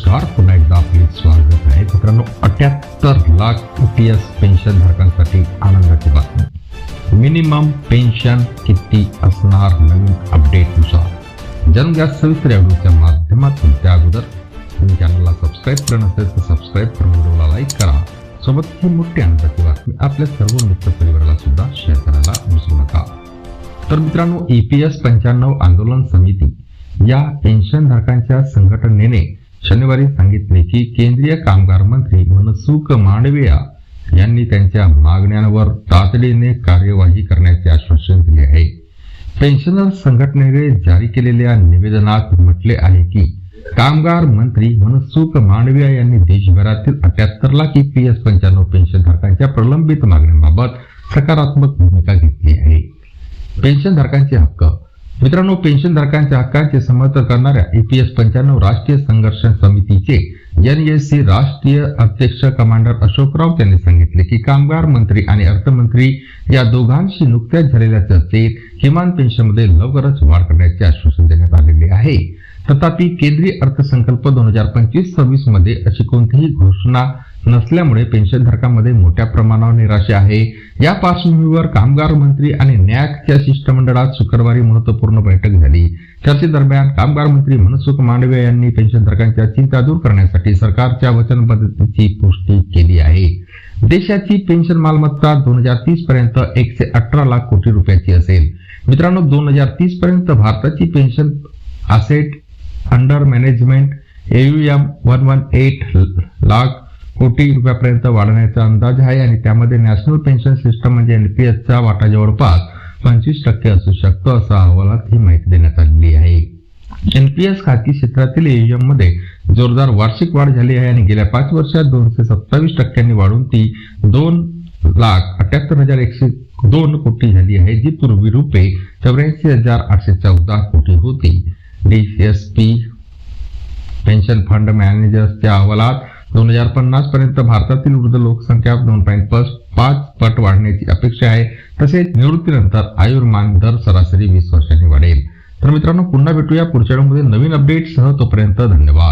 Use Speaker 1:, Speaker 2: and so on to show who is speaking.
Speaker 1: नमस्कार पुन्हा एकदा आपले स्वागत आहे. मित्रांनो अठ्याहत्तर लाख पी एस पेन्शन धारकांसाठी आनंदाची बातमी. मिनिमम पेन्शन किती असणार नवीन अपडेटनुसार जाणून घ्या सविस्तर या माध्यमातून. त्या अगोदर तुम्ही चॅनलला सबस्क्राईब केलं नसेल तर सबस्क्राईब करून व्हिडिओला लाईक करा. सोबत ही मोठी आनंदाची बातमी आपल्या सर्व मित्र परिवाराला सुद्धा शेअर करायला विसरू नका. तर मित्रांनो ए पी एस पंच्याण्णव आंदोलन समिती या पेन्शन धारकांच्या संघटनेने शनिवारी सांगितले की केंद्रीय कामगार मंत्री मनसुख मांडविया यांनी त्यांच्या मागण्यांवर तातडीने कार्यवाही करण्याचे आश्वासन दिले आहे. पेन्शनर संघटनेने जारी केलेल्या निवेदनात म्हटले आहे की कामगार मंत्री मनसुख मांडविया यांनी देशभरातील अठ्याहत्तर लाख ईपीएस पंच्याण्णव पेन्शन धारकांच्या प्रलंबित मागण्यांबाबत सकारात्मक भूमिका घेतली आहे. पेन्शन धारकांचे हक्क मित्रांनो पेन्शनधारकांच्या हक्कांचे समर्थन करणाऱ्या ईपीएस पंच्याण्णव राष्ट्रीय संघर्ष समितीचे एनएससी राष्ट्रीय अध्यक्ष कमांडर अशोक राऊत यांनी सांगितले की कामगार मंत्री आणि अर्थमंत्री या दोघांशी नुकत्याच झालेल्या चर्चेत किमान पेन्शनमध्ये लवकरच वाढ करण्याचे आश्वासन देण्यात आलेले आहे. तथापि केंद्रीय अर्थसंकल्प दोन हजार पंचवीस सव्वीसमध्ये अशी कोणतीही घोषणा नसल्यामुळे पेन्शनधारकांमध्ये मोठ्या प्रमाणावर निराशा आहे. या पार्श्वभूमीवर कामगार मंत्री आणि न्यायाच्या शिष्टमंडळात शुक्रवारी महत्त्वपूर्ण बैठक झाली. चर्चेदरम्यान कामगार मंत्री मनसुख मांडवे यांनी पेन्शनधारकांच्या चिंता दूर करण्यासाठी सरकारच्या वचनबद्धतेची पुष्टी केली आहे. देशाची पेन्शन मालमत्ता दोन हजार तीस पर्यंत एकशे अठरा लाख कोटी रुपयाची असेल. मित्रांनो दोन हजार तीस पर्यंत भारताची pension asset under management M one one eight lakh कोटी रुपयापर्यंत वाढण्याचा अंदाज आहे आणि त्यामध्ये नॅशनल पेन्शन सिस्टम म्हणजे एनपीएसचा वाटा जवळपास पंचवीस टक्के असू शकतो असा अहवालात ही माहिती देण्यात आलेली आहे. एनपीएस खाती क्षेत्रातील एममध्ये जोरदार वार्षिक वाढ झाली आहे आणि गेल्या पाच वर्षात दोनशे सत्तावीस टक्क्यांनी वाढून ती दोन लाख अठ्याहत्तर हजार एकशे दोन कोटी झाली आहे जी पूर्वी रुपये चौऱ्याऐंशी हजार आठशे चौदा कोटी होती. डीएसपी पेन्शन फंड मॅनेजर्सच्या अहवालात दोन हजार पन्नास पर्यंत भारतातील वृद्ध लोकसंख्या दोन पॉईंट पाच पट वाढण्याची अपेक्षा आहे. तसेच निवृत्तीनंतर आयुर्मान दर सरासरी वीस वर्षांनी वाढेल. तर मित्रांनो पुन्हा भेटूया पुढच्या व्हिडिओमध्ये नवीन अपडेटसह तोपर्यंत धन्यवाद.